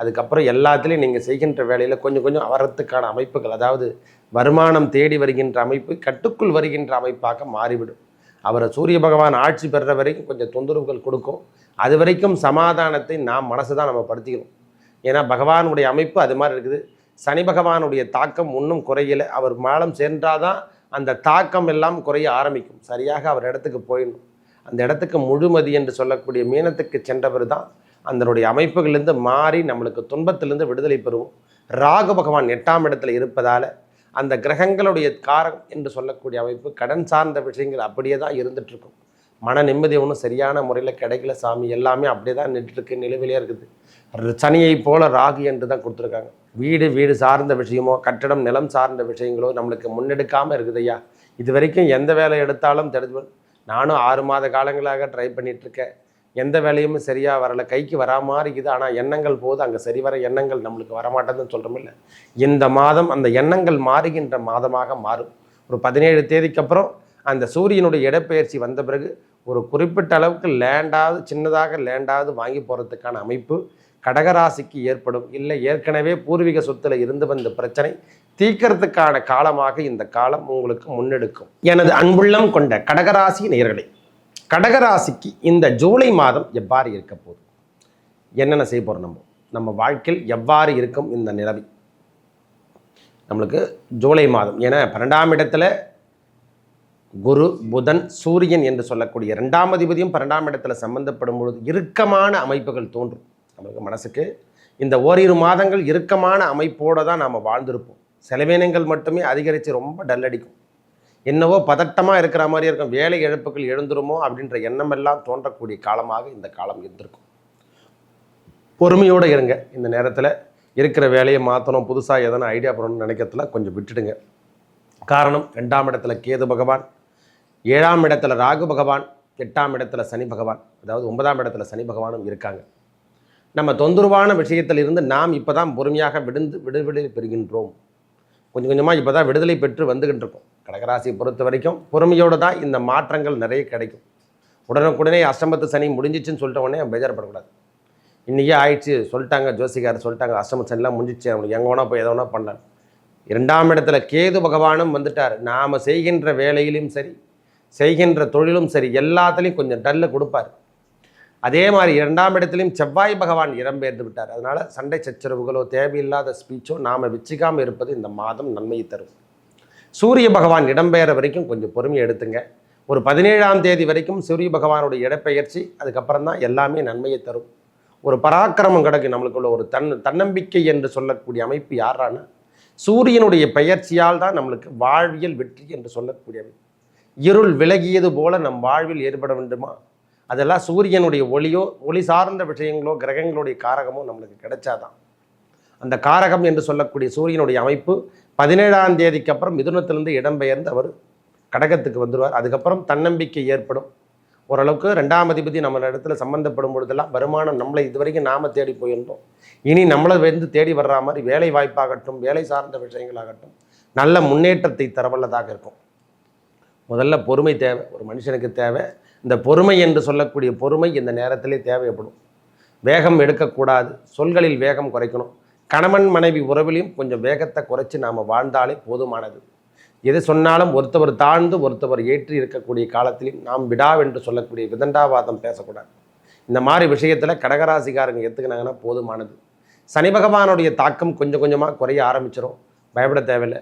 அதுக்கப்புறம் எல்லாத்துலேயும் நீங்கள் செய்கின்ற வேலையில் கொஞ்சம் கொஞ்சம் வரத்துக்கான அமைப்புகள் அதாவது வருமானம் தேடி வருகின்ற அமைப்பு கட்டுக்குள் வருகின்ற அமைப்பாக மாறிவிடும். அவரை சூரிய பகவான் ஆட்சி பெறுற வரைக்கும் கொஞ்சம் தொந்தரவுகள் கொடுக்கும். அது வரைக்கும் சமாதானத்தை நாம் மனசு தான் நம்ம படுத்திக்கணும். ஏன்னா பகவானுடைய அமைப்பு அது மாதிரி இருக்குது. சனி பகவானுடைய தாக்கம் இன்னும் குறையலை. அவர் மேலம் சென்றாதான் அந்த தாக்கம் எல்லாம் குறைய ஆரம்பிக்கும். சரியாக அவர் இடத்துக்கு போயிடணும். அந்த இடத்துக்கு முழுமதி என்று சொல்லக்கூடிய மீனத்துக்கு சென்றவர் தான் அதனுடைய அமைப்புகளிலிருந்து மாறி நம்மளுக்கு துன்பத்திலிருந்து விடுதலை பெறுவோம். ராகு பகவான் எட்டாம் இடத்துல இருப்பதால் அந்த கிரகங்களுடைய காரம் என்று சொல்லக்கூடிய அமைப்பு கடன் சார்ந்த விஷயங்கள் அப்படியே தான் இருந்துகிட்ருக்கும் மன நிம்மதி ஒன்றும் சரியான முறையில் கிடைக்கல சாமி. எல்லாமே அப்படியே தான் நின்றுட்டுருக்கு. நிலுவிலே இருக்குது. சனியை போல ராகு என்று தான் கொடுத்துருக்காங்க. வீடு வீடு சார்ந்த விஷயமோ கட்டடம் நிலம் சார்ந்த விஷயங்களோ நம்மளுக்கு முன்னெடுக்காமல் இருக்குது ஐயா. இது வரைக்கும் எந்த வேலை எடுத்தாலும் தெரிஞ்சு நானும் ஆறு மாத காலங்களாக ட்ரை பண்ணிகிட்ருக்கேன் எந்த வேலையுமே சரியாக வரல கைக்கு வரா மாதிரி இருக்குது. ஆனால் எண்ணங்கள் போது அங்கே சரி வர எண்ணங்கள் நம்மளுக்கு வரமாட்டேதுன்னு சொல்கிறோமில்ல இந்த மாதம் அந்த எண்ணங்கள் மாறுகின்ற மாதமாக மாறும். ஒரு பதினேழு தேதிக்கு அப்புறம் அந்த சூரியனுடைய இடப்பெயர்ச்சி வந்த பிறகு ஒரு குறிப்பிட்ட அளவுக்கு லேண்டாவது சின்னதாக லேண்டாவது வாங்கி போகிறதுக்கான அமைப்பு கடகராசிக்கு ஏற்படும். இல்லை ஏற்கனவே பூர்வீக சொத்துல இருந்து வந்த பிரச்சனை தீர்க்கறதுக்கான காலமாக இந்த காலம் உங்களுக்கு முன்னெடுக்கும். எனது அன்புள்ளம் கொண்ட கடகராசி நேர்களை கடகராசிக்கு இந்த ஜூலை மாதம் எவ்வாறு இருக்க போகுது? என்னென்ன செய்ய போகிறோம் நம்ம? நம்ம வாழ்க்கையில் எவ்வாறு இருக்கும் இந்த நிலவி? நம்மளுக்கு ஜூலை மாதம் ஏன்னா பன்னெண்டாம் இடத்துல குரு புதன் சூரியன் என்று சொல்லக்கூடிய ரெண்டாம் அதிபதியும் பன்னெண்டாம் இடத்துல சம்பந்தப்படும் பொழுது இறுக்கமான அமைப்புகள் தோன்றும். நம்மளுக்கு மனசுக்கு இந்த ஓரிரு மாதங்கள் இறுக்கமான அமைப்போடு தான் நாம் வாழ்ந்திருப்போம். செலவினங்கள் மட்டுமே அதிகரித்து ரொம்ப டல் அடிக்கும் என்னவோ பதட்டமாக இருக்கிற மாதிரி இருக்கும். வேலை இழப்புகள் எழுந்துருமோ அப்படின்ற எண்ணமெல்லாம் தோன்றக்கூடிய காலமாக இந்த காலம் இருந்திருக்கும். பொறுமையோடு இருங்க. இந்த நேரத்தில் இருக்கிற வேலையை மாற்றணும் புதுசாக எதனா ஐடியா பண்ணணும்னு நினைக்கிறதுல கொஞ்சம் விட்டுடுங்க. காரணம் ரெண்டாம் இடத்துல கேது பகவான் ஏழாம் இடத்துல ராகு பகவான் எட்டாம் இடத்துல சனி பகவான். அதாவது ஒன்பதாம் இடத்துல சனி பகவானும் இருக்காங்க. நம்ம தொந்தரவான விஷயத்தில் இருந்து நாம் இப்போ தான் பொறுமையாக விடுந்து விடுதலை பெறுகின்றோம். கொஞ்சம் கொஞ்சமாக இப்போ தான் விடுதலை பெற்று வந்துகிட்டு இருக்கோம். கடகராசியை பொறுத்த வரைக்கும் பொறுமையோடு தான் இந்த மாற்றங்கள் நிறைய கிடைக்கும். உடனுக்குடனே அஷ்டமத்து சனி முடிஞ்சிச்சுன்னு சொல்லிட்ட உடனே பேஜாரப்படக்கூடாது இன்றைக்கே ஆயிடுச்சு சொல்லிட்டாங்க ஜோசிகார் சொல்லிட்டாங்க அஷ்டமத்து சனிலாம் முடிஞ்சிச்சு அவனுக்கு எங்கே வேணா போய் எதை வேணா பண்ணலாம். இரண்டாம் இடத்துல கேது பகவானும் வந்துட்டார். நாம் செய்கின்ற வேலையிலும் சரி செய்கின்ற தொழிலும் சரி எல்லாத்துலேயும் கொஞ்சம் டல்லு கொடுப்பார். அதே மாதிரி இரண்டாம் இடத்துலையும் செவ்வாய் பகவான் இடம்பெயர்ந்து விட்டார். அதனால் சண்டை சச்சரவுகளோ தேவையில்லாத ஸ்பீச்சோ நாம் வச்சுக்காமல் இருப்பது இந்த மாதம் நன்மையை தரும். சூரிய பகவான் இடம்பெயர வரைக்கும் கொஞ்சம் பொறுமையை எடுத்துங்க. ஒரு பதினேழாம் தேதி வரைக்கும் சூரிய பகவானுடைய இடப்பெயர்ச்சி அதுக்கப்புறம் தான் எல்லாமே நன்மையை தரும். ஒரு பராக்கிரமம் கிடக்கு நம்மளுக்குள்ள ஒரு தன் தன்னம்பிக்கை என்று சொல்லக்கூடிய அமைப்பு யாரானா சூரியனுடைய பெயர்ச்சியால் தான் நம்மளுக்கு வாழ்வியல் வெற்றி என்று சொல்லக்கூடிய அமைப்பு இருள் விலகியது போல நம் வாழ்வில் ஏற்பட வேண்டுமா? அதெல்லாம் சூரியனுடைய ஒளியோ ஒளி சார்ந்த விஷயங்களோ கிரகங்களுடைய காரகமோ நம்மளுக்கு கிடைச்சாதான். அந்த காரகம் என்று சொல்லக்கூடிய சூரியனுடைய அமைப்பு பதினேழாம் தேதிக்கு அப்புறம் மிதுனத்திலிருந்து இடம்பெயர்ந்து அவர் கடகத்துக்கு வந்துடுவார் அதுக்கப்புறம் தன்னம்பிக்கை ஏற்படும். ஓரளவுக்கு ரெண்டாம் அதிபதி நம்ம இடத்துல சம்மந்தப்படும் பொழுதெல்லாம் வருமானம் நம்மளை இதுவரைக்கும் நாம தேடி போயிருந்தோம். இனி நம்மளை வந்து தேடி வர்ற மாதிரி வேலை வாய்ப்பாகட்டும் வேலை சார்ந்த விஷயங்களாகட்டும் நல்ல முன்னேற்றத்தை தரவல்லதாக இருக்கும். முதல்ல பொறுமை தேவை. ஒரு மனுஷனுக்கு தேவை. இந்த பொறுமை என்று சொல்லக்கூடிய பொறுமை இந்த நேரத்திலே தேவைப்படும். வேகம் எடுக்கக்கூடாது. சொல்களில் வேகம் குறைக்கணும். கணவன் மனைவி உறவிலையும் கொஞ்சம் வேகத்தை குறைச்சி நாம் வாழ்ந்தாலே போதுமானது. எது சொன்னாலும் ஒருத்தவர் தாழ்ந்து ஒருத்தவர் ஏற்றி இருக்கக்கூடிய காலத்திலையும் நாம் விடாவென்று சொல்லக்கூடிய விதண்டாவாதம் பேசக்கூடாது. இந்த மாதிரி விஷயத்தில் கடகராசிக்காரங்க எடுத்துக்கினாங்கன்னா போதுமானது. சனி பகவானுடைய தாக்கம் கொஞ்சம் கொஞ்சமாக குறைய ஆரம்பிச்சிடும் பயப்பட தேவையில்லை.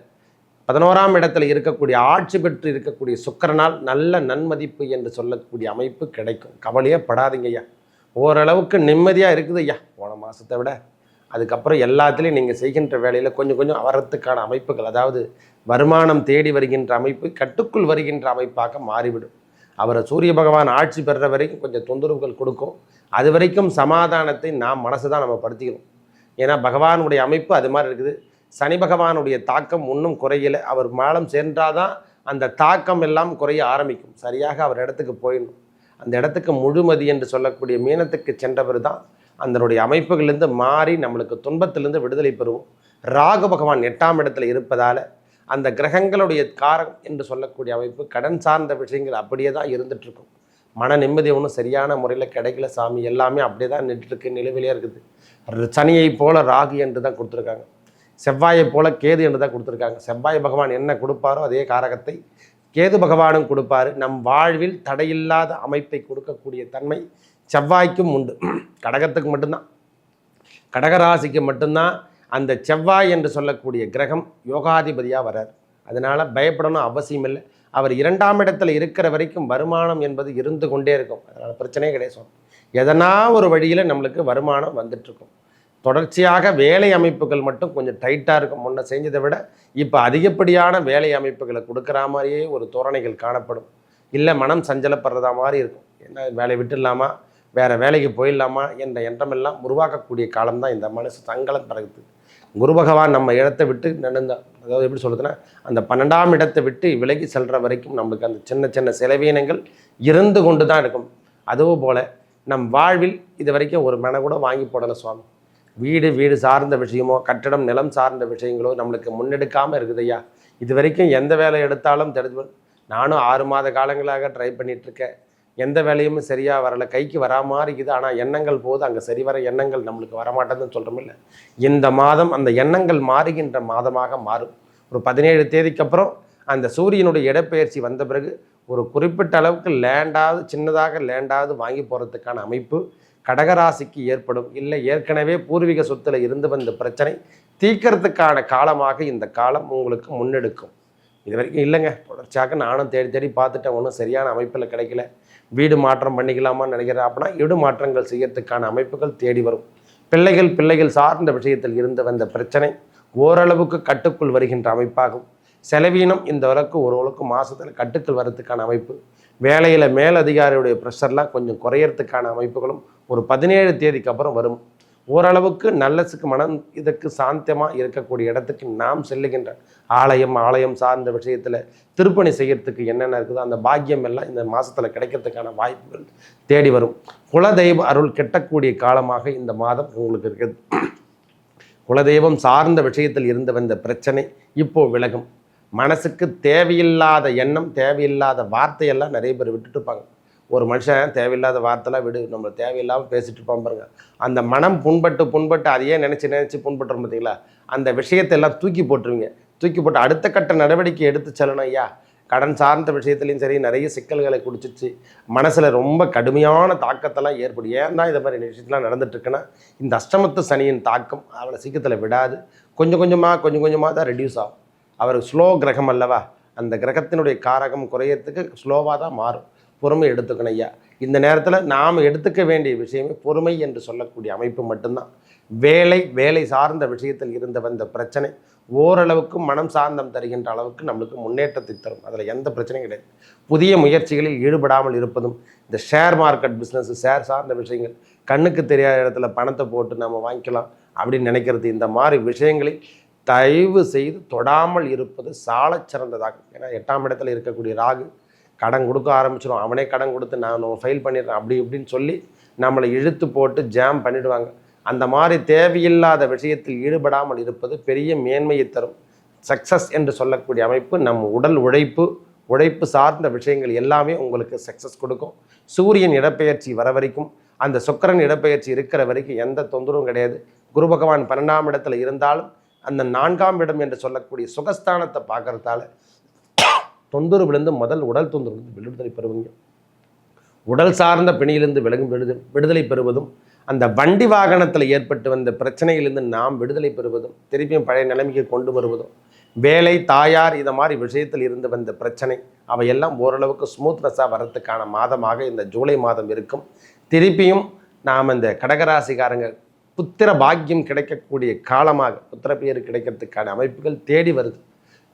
பதினோராம் இடத்துல இருக்கக்கூடிய ஆட்சி பெற்று இருக்கக்கூடிய சுக்கரனால் நல்ல நன்மதிப்பு என்று சொல்லக்கூடிய அமைப்பு கிடைக்கும். கவலையே படாதீங்க ஐயா. ஓரளவுக்கு நிம்மதியாக இருக்குது ஐயா. போன மாதத்தை விட. அதுக்கப்புறம் எல்லாத்துலேயும் நீங்கள் செய்கின்ற வேலையில் கொஞ்சம் கொஞ்சம் வரத்துக்கான அமைப்புகள் அதாவது வருமானம் தேடி வருகின்ற அமைப்பு கட்டுக்குள் வருகின்ற அமைப்பாக மாறிவிடும். அவரை சூரிய பகவான் ஆட்சி பெற வரைக்கும் கொஞ்சம் தொந்தரவுகள் கொடுக்கும். அது வரைக்கும் சமாதானத்தை நாம் மனசு தான் நம்ம படுத்திக்கணும். ஏன்னா பகவானுடைய அமைப்பு அது மாதிரி இருக்குது. சனி பகவானுடைய தாக்கம் இன்னும் குறையலை. அவர் மேலம் சென்றாதான் அந்த தாக்கம் எல்லாம் குறைய ஆரம்பிக்கும். சரியாக அவர் இடத்துக்கு போயிடணும். அந்த இடத்துக்கு முழுமதி என்று சொல்லக்கூடிய மீனத்துக்கு சென்றவர் தான் அதனுடைய அமைப்புகளிலிருந்து மாறி நம்மளுக்கு துன்பத்திலிருந்து விடுதலை பெறுவோம். ராகு பகவான் எட்டாம் இடத்துல இருப்பதால் அந்த கிரகங்களுடைய காரம் என்று சொல்லக்கூடிய அமைப்பு கடன் சார்ந்த விஷயங்கள் அப்படியே தான் இருந்துகிட்ருக்கும் மன நிம்மதி ஒன்றும் சரியான முறையில் கிடைக்கல சாமி. எல்லாமே அப்படியே தான் நின்றுருக்கு நிலுவிலே இருக்குது. சனியை போல ராகு என்று தான் கொடுத்துருக்காங்க. செவ்வாயை போல கேது என்று தான் கொடுத்துருக்காங்க. செவ்வாய் பகவான் என்ன கொடுப்பாரோ அதே காரகத்தை கேது பகவானும் கொடுப்பாரு. நம் வாழ்வில் தடையில்லாத அமைப்பை கொடுக்கக்கூடிய தன்மை செவ்வாய்க்கும் உண்டு. கடகத்துக்கு மட்டும்தான். கடகராசிக்கு மட்டும்தான் அந்த செவ்வாய் என்று சொல்லக்கூடிய கிரகம் யோகாதிபதியாக வரார். அதனால் பயப்படணும் அவசியம் இல்லை. அவர் இரண்டாம் இடத்துல இருக்கிற வரைக்கும் வருமானம் என்பது இருந்து கொண்டே இருக்கும். அதனால் பிரச்சனையே கிடையாது எதனா ஒரு வழியில் நம்மளுக்கு வருமானம் வந்துட்டுருக்கும். தொடர்ச்சியாக வேலை அமைப்புகள் மட்டும் கொஞ்சம் டைட்டாக இருக்கும். முன்ன செஞ்சதை விட இப்போ அதிகப்படியான வேலை அமைப்புகளை கொடுக்குற மாதிரியே ஒரு தோரணைகள் காணப்படும். இல்லை மனம் சஞ்சலப்படுறதா மாதிரி இருக்கும். என்ன வேலை விட்டுடலாமா? வேறு வேலைக்கு போயிடலாமா என்ற எண்ணமெல்லாம் உருவாக்கக்கூடிய காலம்தான் இந்த மனசு சங்கலம் பிறகுது குரு பகவான் நம்ம இடத்தை விட்டு நடந்த அதாவது எப்படி சொல்லுதுன்னா அந்த பன்னெண்டாம் இடத்தை விட்டு விலகி செல்கிற வரைக்கும் நம்மளுக்கு அந்த சின்ன சின்ன செலவீனங்கள் இருந்து கொண்டு தான் இருக்கும். அதுவும் போல் நம் வாழ்வில் இது வரைக்கும் ஒரு மனை கூட வாங்கி போடலை சுவாமி. வீடு வீடு சார்ந்த விஷயமோ கட்டடம் நிலம் சார்ந்த விஷயங்களோ நம்மளுக்கு முன்னெடுக்காமல் இருக்குது ஐயா. இது வரைக்கும் எந்த வேலை எடுத்தாலும் தெரிஞ்சு நானும் ஆறு மாத காலங்களாக ட்ரை பண்ணிகிட்ருக்கேன் எந்த வேலையும் சரியாக வரலை கைக்கு வராமல் இருக்குது. ஆனால் எண்ணங்கள் போது அங்கே சரி வர எண்ணங்கள் நம்மளுக்கு வரமாட்டேதுன்னு சொல்கிறோம் இல்லை. இந்த மாதம் அந்த எண்ணங்கள் மாறுகின்ற மாதமாக மாறும். ஒரு பதினேழு தேதிக்கு அப்புறம் அந்த சூரியனுடைய இடப்பெயர்ச்சி வந்த பிறகு ஒரு குறிப்பிட்ட அளவுக்கு லேண்டாவது சின்னதாக லேண்டாவது வாங்கி போகிறதுக்கான அமைப்பு கடகராசிக்கு ஏற்படும். இல்லை ஏற்கனவே பூர்வீக சொத்துல இருந்து வந்த பிரச்சனை தீக்கிறதுக்கான காலமாக இந்த காலம் உங்களுக்கு முன்னெடுக்கும். இது வரைக்கும் இல்லைங்க. தொடர்ச்சியாக நானும் தேடி தேடி பார்த்துட்டேன். ஒன்றும் சரியான அமைப்பில் கிடைக்கல. வீடு மாற்றம் பண்ணிக்கலாமான்னு நினைக்கிறேன் அப்படின்னா வீடு மாற்றங்கள் செய்யறதுக்கான அமைப்புகள் தேடி வரும். பிள்ளைகள் பிள்ளைகள் சார்ந்த விஷயத்தில் இருந்து வந்த பிரச்சனை ஓரளவுக்கு கட்டுக்குள் வருகின்ற அமைப்பாகும். செலவீனம் இந்த அளவுக்கு ஓரளவுக்கு மாதத்தில் கட்டுக்குள் வர்றதுக்கான அமைப்பு. வேலையில் மேலதிகாரியுடைய ப்ரெஷர்லாம் கொஞ்சம் குறையறதுக்கான அமைப்புகளும் ஒரு பதினேழு தேதிக்கு அப்புறம் வரும். ஓரளவுக்கு நல்லசுக்கு மனம் இதற்கு சாந்தமாக இருக்கக்கூடிய இடத்துக்கு நாம் செல்லுகின்ற ஆலயம் ஆலயம் சார்ந்த விஷயத்தில் திருப்பணி செய்யறதுக்கு என்னென்ன இருக்குதோ அந்த பாக்கியம் எல்லாம் இந்த மாதத்தில் கிடைக்கிறதுக்கான வாய்ப்புகள் தேடி வரும். குலதெய்வ அருள் கெட்டக்கூடிய காலமாக இந்த மாதம் உங்களுக்கு இருக்குது. குலதெய்வம் சார்ந்த விஷயத்தில் இருந்து வந்த பிரச்சனை இப்போ விலகும். மனசுக்கு தேவையில்லாத எண்ணம் தேவையில்லாத வார்த்தையெல்லாம் நிறைய பேர் விட்டுட்டு இருப்பாங்க. ஒரு மனுஷன் தேவையில்லாத வார்த்தைலாம் விடு நம்ம தேவையில்லாமல் பேசிட்டு இருப்பான் பாருங்க. அந்த மனம் புண்பட்டு புண்பட்டு அதையே நினச்சி நினச்சி புண்பட்டுரும் பார்த்தீங்களா அந்த விஷயத்தை எல்லாம் தூக்கி போட்டுருவீங்க. தூக்கி போட்டு அடுத்த கட்ட நடவடிக்கை எடுத்து செல்லணும் ஐயா. கடன் சார்ந்த விஷயத்துலையும் சரி நிறைய சிக்கல்களை குடிச்சிச்சு. மனசில் ரொம்ப கடுமையான தாக்கத்தெல்லாம் ஏற்படும். ஏன் தான் இது மாதிரி விஷயத்தெலாம் நடந்துட்டுருக்குன்னா இந்த அஷ்டமத்து சனியின் தாக்கம் அவளை சீக்கிரத்தில் விடாது. கொஞ்சம் கொஞ்சமாக கொஞ்சம் கொஞ்சமாக தான் ரெடியூஸ் ஆகும். அவர் ஸ்லோ கிரகம் அல்லவா? அந்த கிரகத்தினுடைய காரகம் குறையறதுக்கு ஸ்லோவாக தான் மாறும். பொறுமை எடுத்துக்கணும் ஐயா. இந்த நேரத்தில் நாம் எடுத்துக்க வேண்டிய விஷயமே பொறுமை என்று சொல்லக்கூடிய அமைப்பு மட்டும்தான். வேலை வேலை சார்ந்த விஷயத்தில் இருந்து வந்த பிரச்சனை ஓரளவுக்கு மனம் சார்ந்தம் தருகின்ற அளவுக்கு நம்மளுக்கு முன்னேற்றத்தை தரும். அதில் எந்த பிரச்சனையும் கிடையாது. புதிய முயற்சிகளில் ஈடுபடாமல் இருப்பதும் இந்த ஷேர் மார்க்கெட் பிஸ்னஸ் ஷேர் சார்ந்த விஷயங்கள் கண்ணுக்கு தெரியாத இடத்துல பணத்தை போட்டு நம்ம வாங்கிக்கலாம் அப்படின்னு நினைக்கிறது இந்த மாதிரி விஷயங்களில் தயவு செய்து தொடாமல் இருப்பது சாலச் சிறந்ததாகும். ஏன்னா எட்டாம் இடத்துல இருக்கக்கூடிய ராகு கடன் கொடுக்க ஆரம்பிச்சிடும் அவனே கடன் கொடுத்து நான் ஃபைல் பண்ணிடுறேன் அப்படி இப்படின்னு சொல்லி நம்மளை இழுத்து போட்டு ஜாம் பண்ணிடுவாங்க. அந்த மாதிரி தேவையில்லாத விஷயத்தில் ஈடுபடாமல் இருப்பது பெரிய மேன்மையை தரும். சக்ஸஸ் என்று சொல்லக்கூடிய அமைப்பு நம் உடல் உழைப்பு உழைப்பு சார்ந்த விஷயங்கள் எல்லாமே உங்களுக்கு சக்ஸஸ் கொடுக்கும். சூரியன் இடப்பெயர்ச்சி வர வரைக்கும் அந்த சுக்கிரன் இடப்பெயர்ச்சி இருக்கிற வரைக்கும் எந்த தொந்தரவும் கிடையாது. குரு பகவான் பன்னெண்டாம் இடத்துல இருந்தாலும் அந்த நான்காம் இடம் என்று சொல்லக்கூடிய சுகஸ்தானத்தை பார்க்கறதால தொந்தரவுலேருந்து முதல் உடல் தொந்தரவுலேருந்து விடுதலை பெறுவீங்க உடல் சார்ந்த பிணியிலிருந்து விலகும் விடுத விடுதலை பெறுவதும் அந்த வண்டி வாகனத்தில் ஏற்பட்டு வந்த பிரச்சனையிலிருந்து நாம் விடுதலை பெறுவதும் திருப்பியும் பழைய நிலைமைக்கு கொண்டு வருவதும் வேலை தாயார் இதை மாதிரி விஷயத்தில் இருந்து வந்த பிரச்சனை அவையெல்லாம் ஓரளவுக்கு ஸ்மூத்னஸாக வரத்துக்கான மாதமாக இந்த ஜூலை மாதம் இருக்கும். திருப்பியும் நாம் இந்த கடகராசிக்காரங்க புத்திர பாக்கியம் கிடைக்கக்கூடிய காலமாக புத்திர பேர் கிடைக்கிறதுக்கான அமைப்புகள் தேடி வருது.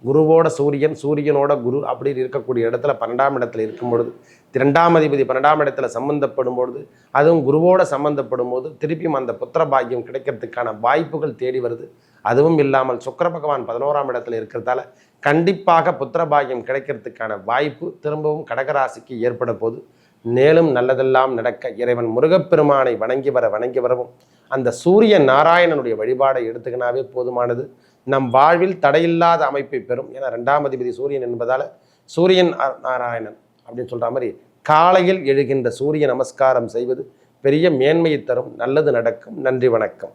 குருவோட சூரியன் சூரியனோட குரு அப்படின்னு இருக்கக்கூடிய இடத்துல பன்னெண்டாம் இடத்துல இருக்கும் பொழுது இரண்டாம் அதிபதி பன்னெண்டாம் இடத்துல சம்பந்தப்படும் பொழுது அதுவும் குருவோட சம்பந்தப்படும் போது திருப்பியும் அந்த புத்திர பாக்கியம் கிடைக்கிறதுக்கான வாய்ப்புகள் தேடி வருது. அதுவும் இல்லாமல் சுக்கர பகவான் பதினோராம் இடத்துல இருக்கிறதால கண்டிப்பாக புத்திர பாக்கியம் கிடைக்கிறதுக்கான வாய்ப்பு திரும்பவும் கடகராசிக்கு ஏற்பட போது மேலும் நல்லதெல்லாம் நடக்க இறைவன் முருகப்பெருமானை வணங்கி வர வணங்கி வரவும் அந்த சூரிய நாராயணனுடைய வழிபாடை எடுத்துக்கினாவே போதுமானது. நம் வாழ்வில் தடையில்லாத அமைப்பை பெறும். ஏன்னா ரெண்டாம் அதிபதி சூரியன் என்பதால் சூரியன் நாராயணன் அப்படின்னு சொல்கிற மாதிரி காலையில் எழுகின்ற சூரிய நமஸ்காரம் செய்வது பெரிய மேன்மையை தரும். நல்லது நடக்கும். நன்றி வணக்கம்.